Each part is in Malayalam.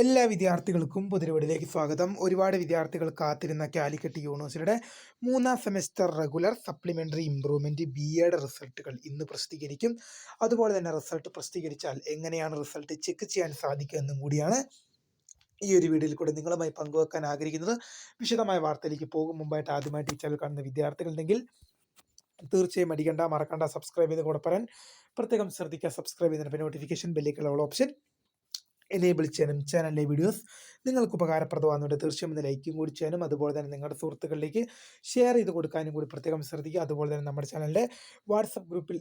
എല്ലാ വിദ്യാർത്ഥികൾക്കും പുതിരവടിലേക്ക് സ്വാഗതം. ഒരുപാട് വിദ്യാർത്ഥികൾ കാത്തിരുന്ന കാലിക്കറ്റ് യൂണിവേഴ്സിറ്റിയുടെ മൂന്നാം semester regular supplementary improvement B എയുടെ റിസൾട്ടുകൾ ഇന്ന് പ്രസിദ്ധീകരിക്കും. അതുപോലെ തന്നെ റിസൾട്ട് പ്രസിദ്ധീകരിച്ചാൽ എങ്ങനെയാണ് റിസൾട്ട് ചെക്ക് ചെയ്യാൻ സാധിക്കുക എന്നും കൂടിയാണ് ഈ ഒരു വീഡിയോയിൽ കൂടെ നിങ്ങളുമായി പങ്കുവെക്കാൻ ആഗ്രഹിക്കുന്നത്. വിശദമായ വാർത്തയിലേക്ക് പോകും. മുമ്പായിട്ട് ആദ്യമായിട്ട് ഈ ചാനൽ കാണുന്ന വിദ്യാർത്ഥികളുണ്ടെങ്കിൽ തീർച്ചയായും അടിക്കണ്ട മറക്കണ്ട സബ്സ്ക്രൈബ് ചെയ്ത് കൂടെ പറയാൻ. പ്രത്യേകം ശ്രദ്ധിക്കുക. സബ്സ്ക്രൈബ് ചെയ്തതിന് നോട്ടിഫിക്കേഷൻ ബെല്ലേക്കുള്ള ഓപ്ഷൻ. എനേബിൾ ചെയ്യാനും ചാനലിലെ വീഡിയോസ് നിങ്ങൾക്ക് ഉപകാരപ്രദമാകുന്നുണ്ട്. തീർച്ചയായും ഒന്ന് ലൈക്കും കൂടി ചെയ്യാനും അതുപോലെ തന്നെ നിങ്ങളുടെ സുഹൃത്തുക്കളിലേക്ക് ഷെയർ ചെയ്ത് കൊടുക്കാനും കൂടി പ്രത്യേകം ശ്രദ്ധിക്കുക. അതുപോലെ തന്നെ നമ്മുടെ ചാനലിന്റെ വാട്സപ്പ് ഗ്രൂപ്പിൽ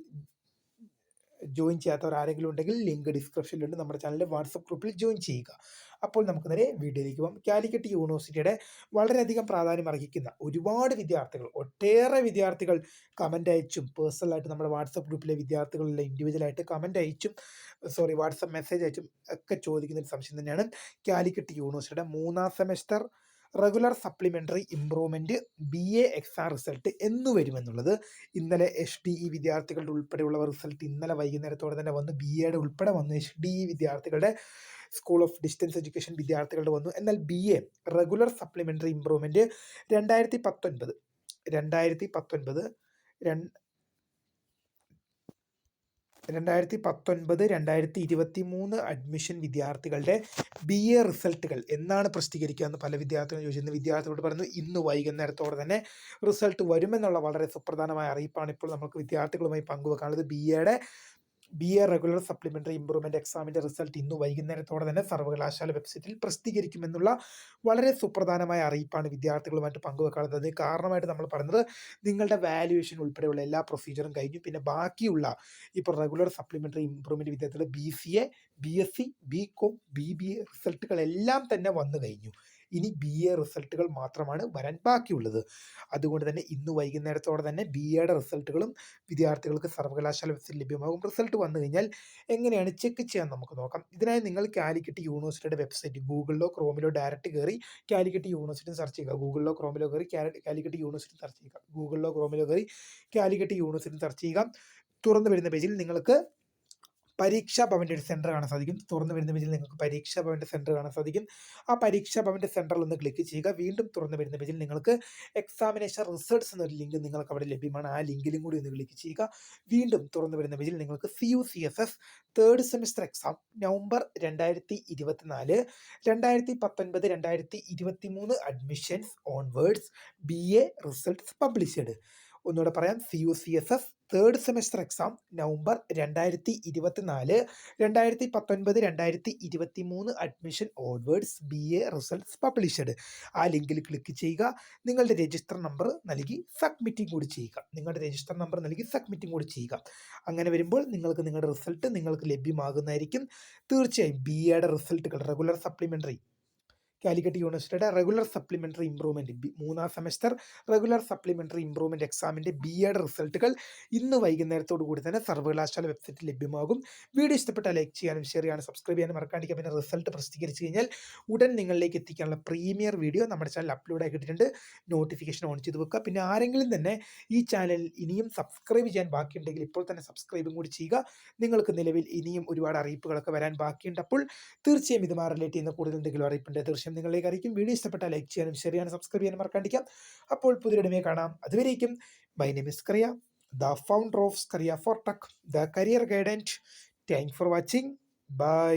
ജോയിൻ ചെയ്യാത്തവർ ആരെങ്കിലും ഉണ്ടെങ്കിൽ ലിങ്ക് ഡിസ്ക്രിപ്ഷനിലുണ്ട് നമ്മുടെ ചാനലിലെ വാട്സപ്പ് ഗ്രൂപ്പിൽ ജോയിൻ ചെയ്യുക. അപ്പോൾ നമുക്ക് നേരെ വീഡിയോയിലേക്ക് പോകാം. കാലിക്കറ്റ് യൂണിവേഴ്സിറ്റിയുടെ വളരെയധികം പ്രാധാന്യം അർഹിക്കുന്ന ഒരുപാട് വിദ്യാർത്ഥികൾ ഒട്ടേറെ വിദ്യാർത്ഥികൾ കമന്റ് അയച്ചും പേഴ്സണലായിട്ട് നമ്മുടെ വാട്സപ്പ് ഗ്രൂപ്പിലെ വിദ്യാർത്ഥികളിലെ ഇൻഡിവിജ്വലായിട്ട് കമന്റ് അയച്ചും സോറി വാട്സപ്പ് മെസ്സേജ് അയച്ചും ഒക്കെ ചോദിക്കുന്ന ഒരു സംശയം തന്നെയാണ് കാലിക്കറ്റ് യൂണിവേഴ്സിറ്റിയുടെ മൂന്നാം semester regular supplementary improvement B A exam result എന്ന് വരുമെന്നുള്ളത്. ഇന്നലെ എച്ച് ഡി ഇ വിദ്യാർത്ഥികളുടെ ഉൾപ്പെടെയുള്ള റിസൾട്ട് ഇന്നലെ വൈകുന്നേരത്തോടെ തന്നെ വന്നു. ബി എയുടെ ഉൾപ്പെടെ വന്നു. എച്ച് ഡി ഇ വിദ്യാർത്ഥികളുടെ സ്കൂൾ ഓഫ് ഡിസ്റ്റൻസ് എഡ്യൂക്കേഷൻ വിദ്യാർത്ഥികളുടെ വന്നു. എന്നാൽ B A regular supplementary improvement രണ്ടായിരത്തി പത്തൊൻപത് രണ്ടായിരത്തി പത്തൊൻപത് രണ്ട് രണ്ടായിരത്തി പത്തൊൻപത് രണ്ടായിരത്തി ഇരുപത്തി മൂന്ന് അഡ്മിഷൻ വിദ്യാർത്ഥികളുടെ ബി എ റിസൾട്ടുകൾ എന്നാണ് പ്രസിദ്ധീകരിക്കുക എന്ന് പല വിദ്യാർത്ഥികളും ചോദിച്ചിരുന്നു വിദ്യാർത്ഥികളോട് പറഞ്ഞു ഇന്ന് വൈകുന്നേരത്തോടെ തന്നെ റിസൾട്ട് വരുമെന്നുള്ള വളരെ സുപ്രധാനമായ അറിയിപ്പാണ് ഇപ്പോൾ നമുക്ക് വിദ്യാർത്ഥികളുമായി പങ്കുവെക്കാനുള്ളത്. ബി എയുടെ B A regular supplementary improvement എക്സാമിന്റെ റിസൾട്ട് ഇന്ന് വൈകുന്നേരത്തോടെ തന്നെ സർവകലാശാല വെബ്സൈറ്റിൽ പ്രസിദ്ധീകരിക്കുമെന്നുള്ള വളരെ സുപ്രധാനമായ അറിയിപ്പാണ് വിദ്യാർത്ഥികളുമായിട്ട് പങ്കുവെക്കാറുള്ളത്. കാരണമായിട്ട് നമ്മൾ പറയുന്നത് നിങ്ങളുടെ വാല്യുവേഷൻ ഉൾപ്പെടെയുള്ള എല്ലാ പ്രൊസീജിയറും കഴിഞ്ഞു. പിന്നെ ബാക്കിയുള്ള ഇപ്പോൾ റെഗുലർ സപ്ലിമെന്ററി ഇംപ്രൂവ്മെന്റ് വിദ്യാർത്ഥികൾ B C A B S C B com B B A റിസൾട്ടുകളെല്ലാം തന്നെ വന്നു കഴിഞ്ഞു. ഇനി ബി എ റിസൾട്ടുകൾ മാത്രമാണ് വരാൻ ബാക്കിയുള്ളത്. അതുകൊണ്ട് തന്നെ ഇന്ന് വൈകുന്നേരത്തോടെ തന്നെ ബി എയുടെ റിസൾട്ടുകളും വിദ്യാർത്ഥികൾക്ക് സർവകലാശാല വെബ്സൈറ്റ് ലഭ്യമാകും. റിസൾട്ട് വന്നു കഴിഞ്ഞാൽ എങ്ങനെയാണ് ചെക്ക് ചെയ്യാൻ നമുക്ക് നോക്കാം. ഇതിനായി നിങ്ങൾ കാലിക്കറ്റ് യൂണിവേഴ്സിറ്റിയുടെ വെബ്സൈറ്റ് ഗൂഗിളിലോ ക്രോമിലോ ഡയറക്റ്റ് കയറി കാലിക്കറ്റ് യൂണിവേഴ്സിറ്റി സെർച്ച് ചെയ്യുക. ഗൂഗിളിലോ ക്രോമിലോ കയറി കാലിക്കറ്റ് യൂണിവേഴ്സിറ്റി സെർച്ച് ചെയ്യുക. ഗൂഗിളിലോ ക്രോമിലോ കയറി കാലിക്കറ്റ് യൂണിവേഴ്സിറ്റി സെർച്ച് ചെയ്യുക. തുറന്നു വരുന്ന പേജിൽ നിങ്ങൾക്ക് പരീക്ഷാ ഭവന്റെ ഒരു സെന്റർ കാണാൻ സാധിക്കും. തുറന്നു വരുന്ന പേജിൽ നിങ്ങൾക്ക് പരീക്ഷാ ഭവന്റെ സെന്റർ കാണാൻ സാധിക്കും. ആ പരീക്ഷാ ഭവന്റെ സെന്ററിൽ ഒന്ന് ക്ലിക്ക് ചെയ്യുക. വീണ്ടും തുറന്നു വരുന്ന പേജിൽ നിങ്ങൾക്ക് എക്സാമിനേഷൻ റിസൾട്ട്സ് എന്നൊരു ലിങ്ക് നിങ്ങൾക്ക് അവിടെ ലഭ്യമാണ്. ആ ലിങ്കിലും കൂടി ഒന്ന് ക്ലിക്ക് ചെയ്യുക. വീണ്ടും തുറന്നു വരുന്ന പേജിൽ നിങ്ങൾക്ക് C U C S S third semester exam November രണ്ടായിരത്തി ഇരുപത്തിനാല് രണ്ടായിരത്തി പത്തൊൻപത് രണ്ടായിരത്തി ഇരുപത്തി മൂന്ന് admissions onwards B A results published ഒന്നുകൂടെ പറയാം. C U C S S third semester exam November രണ്ടായിരത്തി ഇരുപത്തിനാല് രണ്ടായിരത്തി പത്തൊൻപത് രണ്ടായിരത്തി ഇരുപത്തി മൂന്ന് admission onwards B A results published ആ ലിങ്കിൽ ക്ലിക്ക് ചെയ്യുക. നിങ്ങളുടെ രജിസ്റ്റർ നമ്പർ നൽകി സബ്മിറ്റിംഗ് കൂടി ചെയ്യുക. നിങ്ങളുടെ രജിസ്റ്റർ നമ്പർ നൽകി സബ്മിറ്റിംഗ് കൂടി ചെയ്യുക. അങ്ങനെ വരുമ്പോൾ നിങ്ങൾക്ക് നിങ്ങളുടെ റിസൾട്ട് നിങ്ങൾക്ക് ലഭ്യമാകുന്നതായിരിക്കും. തീർച്ചയായും ബി എയുടെ റിസൾട്ടുകൾ റെഗുലർ സപ്ലിമെന്ററി കാലിക്കറ്റ് യൂണിവേഴ്സിറ്റിയുടെ റെഗുലർ സപ്ലിമെന്ററി ഇംപ്രൂവ്മെന്റ് ബി മൂന്നാം സെമസ്റ്റർ റെഗുലർ സപ്ലിമെന്ററി ഇംപ്രൂവ്മെന്റ് എക്സാമിന്റെ ബി എഡ് റിസൾട്ടുകൾ ഇന്ന് വൈകുന്നേരത്തോടു കൂടി തന്നെ സർവകലാശാല വെബ്സൈറ്റിൽ ലഭ്യമാകും. വീഡിയോ ഇഷ്ടപ്പെട്ടാൽ ലൈക്ക് ചെയ്യാനും ഷെയർ ചെയ്യാനും സബ്സ്ക്രൈബ് ചെയ്യാനും മറക്കാണ്ടിരിക്കുക പിന്നെ റിസൾട്ട് പ്രസിദ്ധീകരിച്ച് കഴിഞ്ഞാൽ ഉടൻ നിങ്ങളിലേക്ക് എത്തിക്കാനുള്ള പ്രീമിയർ വീഡിയോ നമ്മുടെ ചാനൽ അപ്ലോഡ് ആക്കിയിട്ടുണ്ട് നോട്ടിഫിക്കേഷൻ ഓൺ ചെയ്ത് വെക്കുക. പിന്നെ ആരെങ്കിലും തന്നെ ഈ ചാനൽ ഇനിയും സബ്സ്ക്രൈബ് ചെയ്യാൻ ബാക്കിയുണ്ടെങ്കിൽ ഇപ്പോൾ തന്നെ സബ്സ്ക്രൈബും കൂടി ചെയ്യുക. നിങ്ങൾക്ക് നിലവിൽ ഇനിയും ഒരുപാട് അറിയിപ്പുകളൊക്കെ വരാൻ ബാക്കിയുണ്ട്. അപ്പോൾ തീർച്ചയായും ഇതുമായി റിലേറ്റ് ചെയ്യുന്ന കൂടുതൽ എന്തെങ്കിലും അറിയിപ്പുണ്ട് തീർച്ചയായും നിങ്ങളിലേക്ക് അറിയിക്കും. വീഡിയോ ഇഷ്ടപ്പെട്ടാൽ ലൈക്ക് ചെയ്യാനും ഷെയർ ചെയ്യാനും സബ്സ്ക്രൈബ് ചെയ്യാനും മറക്കാണ്ടിരിക്കാം. അപ്പോൾ പുതിയൊരുടമയെ കാണാം. അതുവരേക്കും. My name is Kariya the founder of Kariya for tech the career guidance thank for watching bye